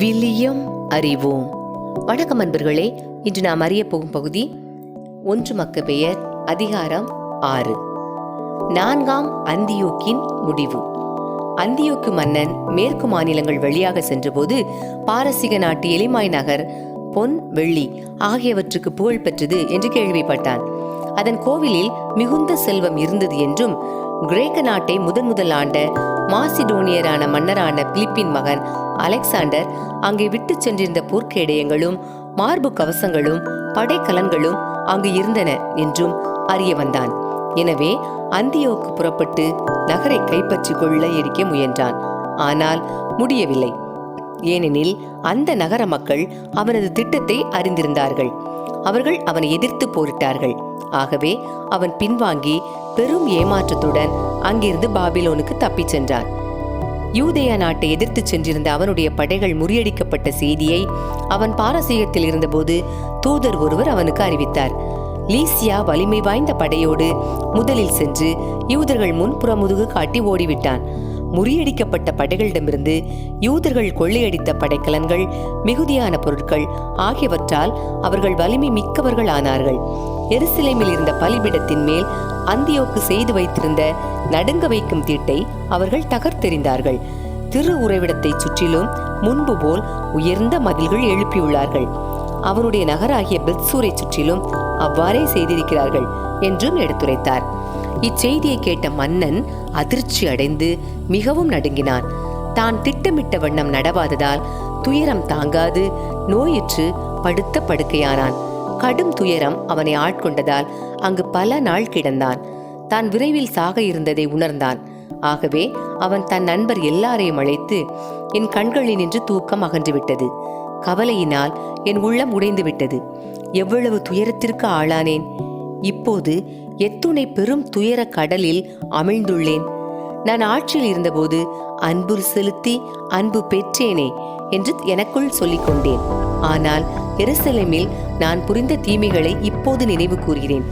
William அறிவோம். வணக்கம் அன்பர்களே இன்று நாம் அறிய போகும் பகுதி ஒன்று மக்க பெயர் அதிகாரம் ஆறு. நான்காம் அந்தியோக்கின் முடிவு. அந்தியோக்கு மன்னன் மேற்கு மாநிலங்கள் வழியாக சென்றபோது பாரசீக நாட்டு எலிமாய் நகர் பொன் வெள்ளி ஆகியவற்றுக்கு புகழ் பெற்றது என்று கேள்விப்பட்டான். அதன் கோவிலில் மிகுந்த செல்வம் இருந்தது என்றும் கிரேக்க நாட்டை முதன் முதல் ஆண்ட மாசிடோனியரான மன்னரான பிலிப்பின் மகன் அலெக்சாண்டர் அங்கே விட்டுச் சென்றிருந்த போர்க்கேடயங்களும் மார்பு கவசங்களும் படைக்கலன்களும் அங்கு இருந்தன என்றும் அறிய வந்தான். எனவே அந்தியோக்கு புறப்பட்டு நகரை கைப்பற்றிக் கொள்ள எடிக்க முயன்றான். ஆனால் முடியவில்லை. ஏனெனில் அந்த நகர மக்கள் அவனது திட்டத்தை அறிந்திருந்தார்கள். அவர்கள் அவனை எதிர்த்து போரிட்டார்கள். ஆகவே அவன் பின்வாங்கி பெரும் ஏமாற்றத்துடன் அங்கிருந்து பாபிலோனுக்கு தப்பிச் சென்றான். யூதேயா நாட்டை எதிர்த்துச் சென்றிருந்த அவனுடைய படைகள் முறியடிக்கப்பட்ட செய்தியை அவன் பாரசீகத்தில் இருந்தபோது தூதர் ஒருவர் அவனுக்கு அறிவித்தார். லீசியா வலிமை வாய்ந்த படையோடு முதலில் சென்று யூதர்கள் முன்புறமுதுகு காட்டி ஓடிவிட்டான். முறியடிக்கப்பட்ட படைகளிடமிருந்து யூதர்கள் கொள்ளையடித்த படைக்கலன்கள் மிகுதியான பொருட்கள் ஆகியவற்றால் அவர்கள் வலிமை மிக்கவர்கள் ஆனார்கள் எருசலேமில் இருந்த பலிபிடத்தின் மேல் அந்தியோக்கு செய்து வைத்திருந்த நடுங்க வைக்கும் தீட்டை அவர்கள் தகர்த்தெறிந்தார்கள். திரு உறைவிடத்தைச் சுற்றிலும் முன்பு போல் உயர்ந்த மதில்கள் எழுப்பியுள்ளார்கள். அவனுடைய நகராகிய பெத்சூரை சுற்றிலும் அவ்வாறே செய்திருக்கிறார்கள் என்றும் எடுத்துரைத்தார். இச்செய்தியை கேட்ட மன்னன் அதிர்ச்சி அடைந்து மிகவும் நடுங்கினான். தான் திட்டமிட்ட வண்ணம் நடவாததால் துயரம் தாங்காது நோயிற்று படுத்த படுக்கையானான். கடும் துயரம் அவனை ஆட்கொண்டதால் அங்கு பல நாள் கிடந்தான். தான் விரைவில் சாக இருந்ததை உணர்ந்தான். ஆகவே அவன் தன் நண்பர் எல்லாரையும் அழைத்து என் கண்களில் நின்று தூக்கம் அகன்றுவிட்டது. கவலையினால் என் உள்ளம் உடைந்து விட்டது எவ்வளவு துயரத்திற்கு ஆளானேன். இப்போது எத்துணை பெரும் துயர கடலில் அமிழ்ந்துள்ளேன். நான் ஆட்சியில் இருந்தபோது அன்பு செலுத்தி அன்பு பெற்றேனே என்று எனக்குள் சொல்லிக் கொண்டேன் ஆனால் எருசலேமில் நான் புரிந்த தீமைகளை இப்போது நினைவு கூறுகிறேன்.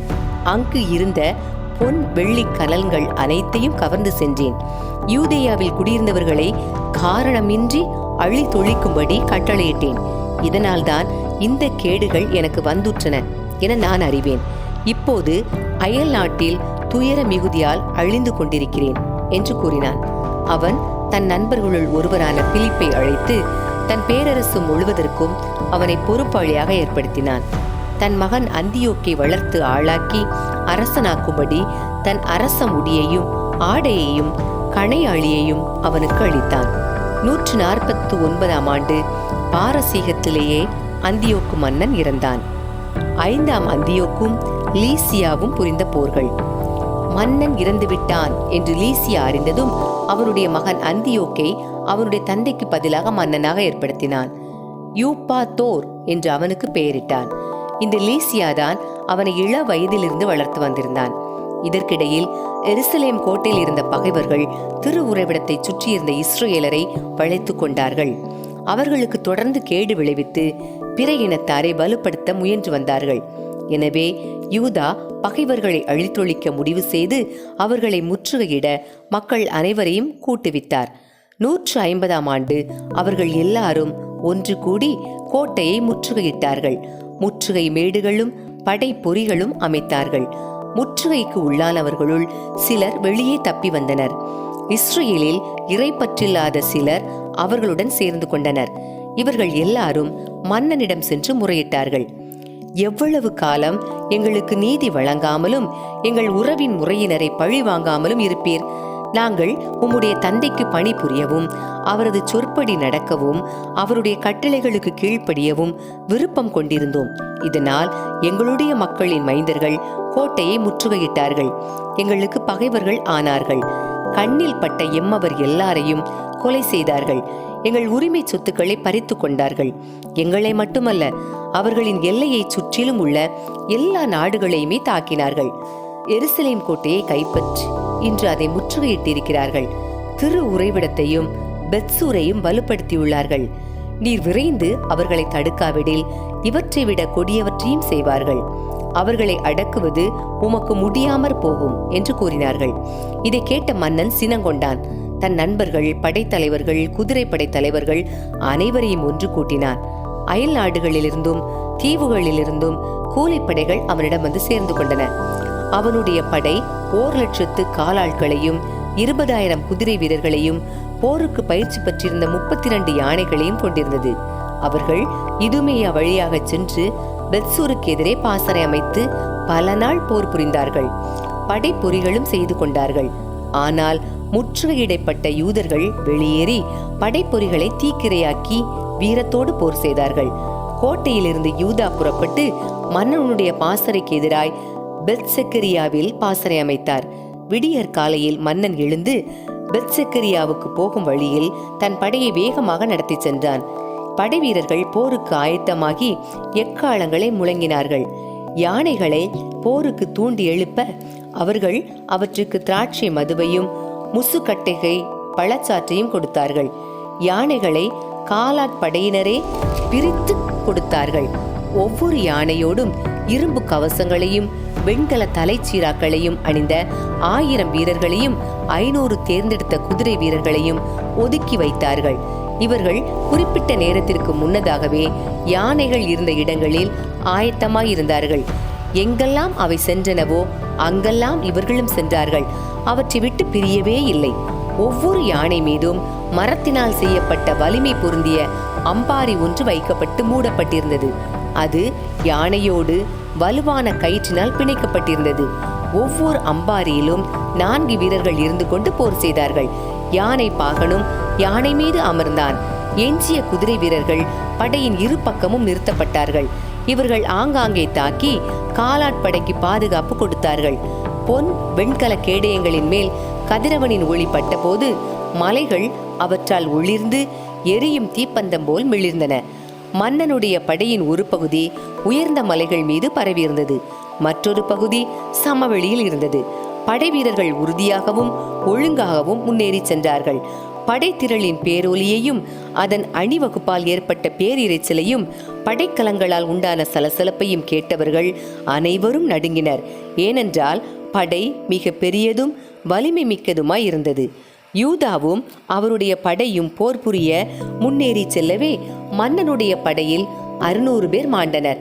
அங்கு இருந்த பொன் வெள்ளி கலன்கள் அனைத்தையும் கவர்ந்து சென்றேன். யூதேயாவில் குடியிருந்தவர்களை காரணமின்றி அழி தொழிக்கும்படி கட்டளையிட்டேன். இதனால்தான் இந்த கேடுகள் எனக்கு வந்துற்றன என நான் அறிவேன். இப்போது அயல் நாட்டில் துயர மிகுதியால் அழிந்து கொண்டிருக்கிறேன் என்று கூறினான். அவன் தன் நண்பர்களுள் ஒருவரான பிலிப்பை அழைத்து தன் பேரரசு முழுவதற்கும் அவனை பொறுப்பாளியாக ஏற்படுத்தினான். தன் மகன் அந்தியோக்கை வளர்த்து ஆளாக்கி அரசனாக்கும்படி தன் அரச முடியையும் ஆடையையும் கணையாளியையும் அவனுக்கு அளித்தான். நூற்று நாற்பத்து ஒன்பதாம் ஆண்டு பாரசீகத்திலேயே அந்தியோக்கு மன்னன் இறந்தான். ஐந்தாம் அந்தியோக்கும் லீசியாவும் புரிந்த போர்கள். மன்னன் இறந்துவிட்டான் என்று லீசியா அறிந்ததும் அவனுடைய மகன் அந்தியோக்கை அவனுடைய தந்தைக்கு பதிலாக மன்னனாக ஏற்படுத்தினான். யூப்பா தோர் என்று அவனுக்கு பெயரிட்டான். இந்த லீசியா தான் அவனை இள வயதிலிருந்து வளர்த்து வந்திருந்தான். இதற்கிடையில் எருசலேம் கோட்டையில் இருந்த பகைவர்கள் திரு உறைவிடத்தை சுற்றியிருந்த இஸ்ரேலரை வளைத்து கொண்டார்கள். அவர்களுக்கு தொடர்ந்து கேடு விளைவித்து பிற இனத்தாரை வலுப்படுத்த முயன்று வந்தார்கள். எனவே யூதா பகைவர்களை அழித்தொழிக்க முடிவு செய்து அவர்களை முற்றுகையிட மக்கள் அனைவரையும் கூட்டுவித்தார் நூற்று ஐம்பதாம் ஆண்டு அவர்கள் எல்லாரும் ஒன்று கூடி கோட்டையை முற்றுகையிட்டார்கள். முற்றுகை மேடுகளும் படை பொறிகளும் அமைத்தார்கள். முற்றுகைக்கு உள்ளானவர்களுள் சிலர் வெளியே தப்பி வந்தனர். இஸ்ரேலில் இறைப்பற்றில்லாத சிலர் அவர்களுடன் சேர்ந்து கொண்டனர். இவர்கள் எல்லாரும் மன்னனிடம் சென்று முறையிட்டார்கள். எவ்வளவு காலம் எங்களுக்கு நீதி வழங்காமலும் எங்கள் உறவின் முறையினரை பழி வாங்காமலும் இருப்பீர். நாங்கள் உம்முடைய தந்தைக்கு பணிபுரியவும் அவரது சொற்படி நடக்கவும் அவருடைய கட்டளைகளுக்கு கீழ்ப்படியவும் விருப்பம் கொண்டிருந்தோம். இதனால் எங்களுடைய மக்களின் மைந்தர்கள் கோட்டையை முற்றுகையிட்டார்கள். எங்களுக்கு பகைவர்கள் ஆனார்கள். கண்ணில் பட்ட எம்மவர் எல்லாரையும் கொலை செய்தார்கள். எங்கள் உரிமை சொத்துக்களை பறித்து கொண்டார்கள். எங்களை மட்டுமல்ல அவர்களின் எல்லையை சுற்றிலும் உள்ள எல்லா நாடுகளையுமே தாக்கினார்கள். எருசலேம் கோட்டையை கைப்பற்றி இன்று அதை முற்றுகையிட்டிருக்கிறார்கள். திரு உறைவிடத்தையும் பெத்சூரையும் வலுப்படுத்தியுள்ளார்கள். நீர் விரைந்து அவர்களை தடுக்காவிடில் இவற்றை விட கொடியவற்றையும் செய்வார்கள். அவர்களை அடக்குவது உமக்கு முடியாமற் போகும் என்று கூறினார்கள். இதை கேட்ட மன்னன் சினங்கொண்டான். தன் நண்பர்கள் படைத்தலைவர்கள் குதிரைப்படை தலைவர்கள் அனைவரையும் ஒன்று கூட்டினான். அயல் நாடுகளிலிருந்தும் தீவுகளிலிருந்தும் கூலிப்படைகள் அவனிடம் வந்து சேர்ந்து கொண்டன. அவனுடைய படை ஓர் லட்சத்து காலாட்களையும் இருபதாயிரம் குதிரை வீரர்களையும் போருக்கு பயிற்சி பெற்றிருந்த முப்பத்தி இரண்டு யானைகளையும் கொண்டிருந்தது. அவர்கள் இதுமேயா வழியாக சென்று பெத்சூருக்கு எதிரே பாசறை அமைத்து பல நாள் போர் புரிந்தார்கள். படைப்பொறிகளும் செய்து கொண்டார்கள். ஆனால் முற்றுகையிடப்பட்ட யூதர்கள் வெளியேறி படைப்பொறிகளை தீக்கிரையாக்கி வீரத்தோடு போர் செய்தார்கள். கோட்டையிலிருந்து யூதா புறப்பட்டு மன்னனுடைய பாசறைக்கு எதிராய் பெத்செக்கரியாவில் பாசறை அமைத்தார். விடியற் காலையில் மன்னன் எழுந்து பெத்செக்கரியாவுக்கு போகும் வழியில் தன் படையை வேகமாக நடத்தி சென்றான். படைவீரர்கள் போருக்கு ஆயத்தமாகி எக்காலங்களை முழங்கினார்கள். யானைகளை போருக்கு தூண்டி எழுப்ப அவர்கள் அவற்றுக்கு திராட்சை மதுவையும் முசுக்கட்டைகை பழச்சாற்றையும் கொடுத்தார்கள். யானைகளை காலாட்படையினரே பிரித்து கொடுத்தார்கள். ஒவ்வொரு யானையோடும் இரும்பு கவசங்களையும் வெண்கல தலைச்சீராக்களையும் அணிந்த ஆயிரம் வீரர்களையும் ஐநூறு தேர்ந்தெடுத்த குதிரை வீரர்களையும் ஒதுக்கி வைத்தார்கள். இவர்கள் குறிப்பிட்ட நேரத்திற்கு முன்னதாகவே யானைகள் இருந்த இடங்களில் ஆயத்தமாயிருந்தார்கள். எங்கெல்லாம் அவை சென்றனவோ அங்கெல்லாம் இவர்களும் சென்றார்கள். அவற்றை விட்டு பிரியவே இல்லை. ஒவ்வொரு யானை மீதும் மரத்தினால் செய்யப்பட்ட வலிமை பொருந்திய அம்பாரி ஒன்று வைக்கப்பட்டு மூடப்பட்டிருந்தது. அது யானையோடு வலுவான கயிற்றினால் பிணைக்கப்பட்டிருந்தது. ஒவ்வொரு அம்பாரியிலும் நான்கு வீரர்கள் இருந்து கொண்டு போர் செய்தார்கள். யானை பாகனும் யானை மீது அமர்ந்தான். எஞ்சிய குதிரை வீரர்கள் படையின் இரு பக்கமும் நிறுத்தப்பட்டார்கள். இவர்கள் ஆங்காங்கே தாக்கி காலாட்படைக்கு பாதுகாப்பு கொடுத்தார்கள். பொன் வெண்கல கேடயங்களின் மேல் கதிரவனின் ஒளி பட்டபோது மலைகள் அவற்றால் ஒளிர்ந்து எரியும் தீப்பந்தம் போல் மிளிர்ந்தன. மன்னனுடைய படையின் ஒரு பகுதி உயர்ந்த மலைகள் மீது பரவியிருந்தது. மற்றொரு பகுதி சமவெளியில் இருந்தது. படை வீரர்கள் உறுதியாகவும் ஒழுங்காகவும் முன்னேறி சென்றார்கள். படைத்திரளின் பேரொலியையும் அதன் அணிவகுப்பால் ஏற்பட்ட பேரிரைச்சலையும் படைக்கலங்களால் உண்டான சலசலப்பையும் கேட்டவர்கள் அனைவரும் நடுங்கினர். ஏனென்றால் படை மிக பெரியதும் வலிமை மிக்கதுமாய் இருந்தது. யூதாவும் அவருடைய படையும் போர் புரிய முன்னேறி செல்லவே மன்னனுடைய படையில் அறுநூறு பேர் மாண்டனர்.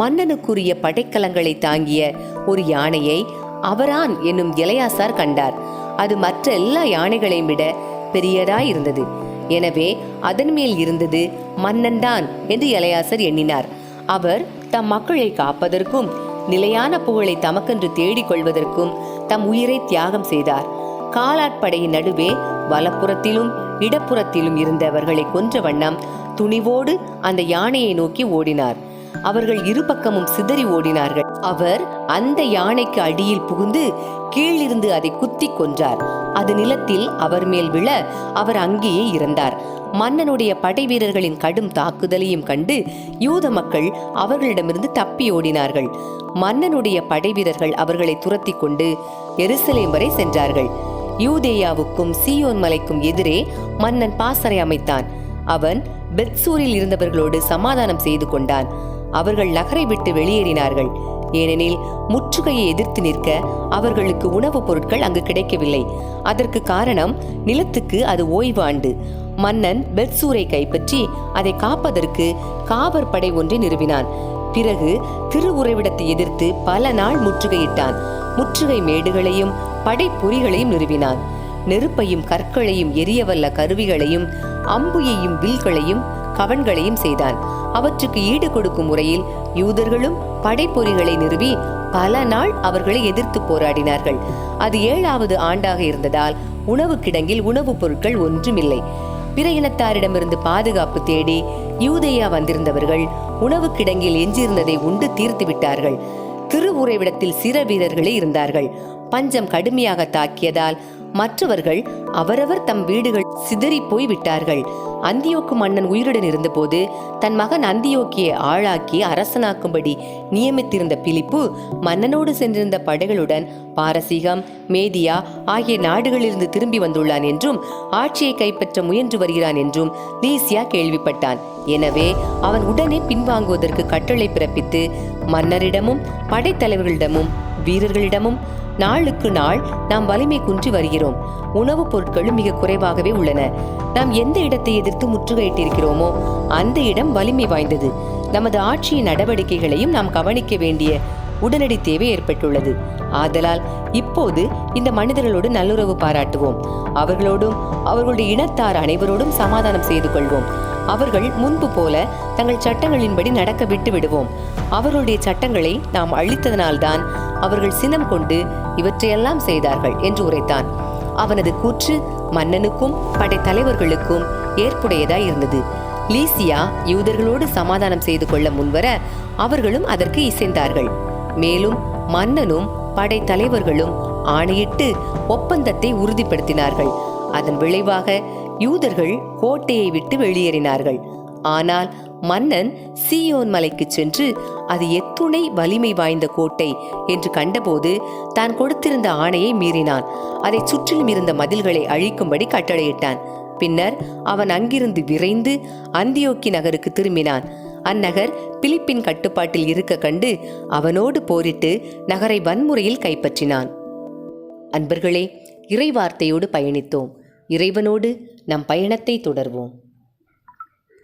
மன்னனுக்குரிய படைக்கலங்களை தாங்கிய ஒரு யானையை அவரான் என்னும் இளையாசார் கண்டார். அது மற்ற எல்லா யானைகளையும் விட பெரியதாய் இருந்தது. எனவே அதன் மேல் இருந்தது மன்னன்தான் என்று இளையாசர் எண்ணினார். அவர் தம் மக்களை காப்பதற்கும் நிலையான புகழை தமக்கென்று தேடிக் கொள்வதற்கும் தம் உயிரை தியாகம் செய்தார். காலாட்படையின் நடுவே வலப்புறத்திலும் இடப்புறத்திலும் இருந்தவர்களை கொன்ற வண்ணம் துணிவோடு அந்த யானையை நோக்கி ஓடினார். அவர்கள் இருபக்கமும் சிதறி ஓடினார்கள். அவர் அந்த யானைக்கு அடியில் புகுந்து கீழிருந்து அதை குத்தி கொன்றார். அது நிலத்தில் அவர் மேல் விழ அவர் அங்கேயே இறந்தார் மன்னனுடைய படை வீரர்களின் கடும் தாக்குதலையும் கண்டு யூத மக்கள் அவர்களிடமிருந்து தப்பி ஓடினார்கள். மன்னனுடைய படை வீரர்கள் அவர்களை துரத்தி கொண்டு எருசலேம் வரை சென்றார்கள். யூதேயாவுக்கும் சீயோன் மலைக்கும் எதிரே மன்னன் பாசறை அமைத்தான். அவன் பெட்சூரில் இருந்தவர்களோடு சமாதானம் செய்து கொண்டான். அவர்கள் நகரை விட்டு வெளியேறினார்கள். ஏனெனில் முற்றுகையை எதிர்த்து நிற்க அவர்களுக்கு உணவுப் பொருட்கள் அங்கு கிடைக்கவில்லை. அதற்கு காரணம் நிலத்துக்கு அது ஓய்வு ஆண்டு மன்னன் பெட்சூரை கைப்பற்றி அதை காப்பதற்கு காவற் படை ஒன்றை நிறுவினான். பிறகு திருவுறைவிடத்தை எதிர்த்து பல நாள் முற்றுகையிட்டான். முற்றுகை மேடுகளையும் படைப்பொறிகளையும் நிறுவினான். நெருப்பையும் கற்களையும் எரியவல்ல கருவிகளையும் அம்புயையும் வில்களையும் கவன்களையும் செய்தான். அவற்றுக்கு ஈடு கொடுக்கும் முறையில் யூதர்களும் படைப்பொறிகளை நிறுவி பல நாள் அவர்களை எதிர்த்து போராடினார்கள். அது ஏழாவது ஆண்டாக இருந்ததால் உணவு கிடங்கில் உணவுப் பொருட்கள் ஒன்றுமில்லை. பிற இனத்தாரிடமிருந்து பாதுகாப்பு தேடி யூதேயா வந்திருந்தவர்கள் உணவு கிடங்கில் எஞ்சியிருந்ததை உண்டு தீர்த்து விட்டார்கள். திருவுறைவிடத்தில் சிற வீரர்களே இருந்தார்கள். பஞ்சம் கடுமையாக தாக்கியதால் மற்றவர்கள் அவரவர் தம் வீடுகள் சிதறி போய் விட்டார்கள் அந்தியோக்கு மன்னன் உயிருடன் இருந்தபோது தன் மகன் அந்தியோக்கியை ஆளாக்கி அரசனாக்கும்படி நியமித்திருந்த பிலிப்பு மன்னனோடு சென்றிருந்த படைகளுடன் பாரசீகம் மேதியா ஆகிய நாடுகளிலிருந்து திரும்பி வந்துள்ளான் என்றும் ஆட்சியை கைப்பற்ற முயன்று வருகிறான் என்றும் லீசியா கேள்விப்பட்டான். எனவே அவன் உடனே பின்வாங்குவதற்கு கட்டளை பிறப்பித்து மன்னரிடமும் படைத்தலைவர்களிடமும் வீரர்களிடமும் நாளுக்கு நாள் நாம் வலிமை குன்றி வருகிறோம். உணவுப் பொருட்களும் மிக குறைவாகவே உள்ளன. நாம் எந்த இடத்தை எதிர்த்து முற்றுகையிட்டிருக்கிறோமோ அந்த இடம் வலிமை வாய்ந்தது. நமது ஆட்சியின் நடவடிக்கைகளையும் நாம் கவனிக்க வேண்டிய உடனடி தேவை ஏற்பட்டுள்ளது. ஆதலால் இப்போது இந்த மனிதர்களோடு நல்லுறவு பாராட்டுவோம். அவர்களோடும் அவர்களுடைய இனத்தார் அனைவரோடும் சமாதானம் செய்து கொள்வோம். அவர்கள் முன்பு போல தங்கள் சட்டங்களின்படி நடக்க விட்டு விடுவோம். அவர்களுடைய சட்டங்களை நாம் அழித்ததனால்தான் அவர்கள் சினம் கொண்டு இவற்றையெல்லாம் செய்தார்கள் என்று உரைத்தான். அவனது கூற்று மன்னனுக்கும் படைத்தலைவர்களுக்கும் ஏற்புடையதாய் இருந்தது. லீசியா யூதர்களோடு சமாதானம் செய்து கொள்ள முன்வர அவர்களும் அதற்கு இசைந்தார்கள். மேலும் மன்னனும் படைத்தலைவர்களும் ஆணையிட்டு ஒப்பந்தத்தை உறுதிப்படுத்தினார்கள். அதன் விளைவாக யூதர்கள் கோட்டையை விட்டு வெளியேறினார்கள். ஆனால் மன்னன் சீயோன் மலைக்கு சென்று அது எத்துணை வலிமை வாய்ந்த கோட்டை என்று கண்டபோது தான் கொடுத்திருந்த ஆணையை மீறினான். அதை சுற்றிலும் இருந்த மதில்களை அழிக்கும்படி கட்டளையிட்டான். பின்னர் அவன் அங்கிருந்து விரைந்து அந்தியோக்கி நகருக்கு திரும்பினான். அந்நகர் பிலிப்பின் கட்டுப்பாட்டில் இருக்க கண்டு அவனோடு போரிட்டு நகரை வன்முறையில் கைப்பற்றினான். அன்பர்களே இறைவார்த்தையோடு பயணித்தோம். இறைவனோடு நம் பயணத்தை தொடர்வோம்.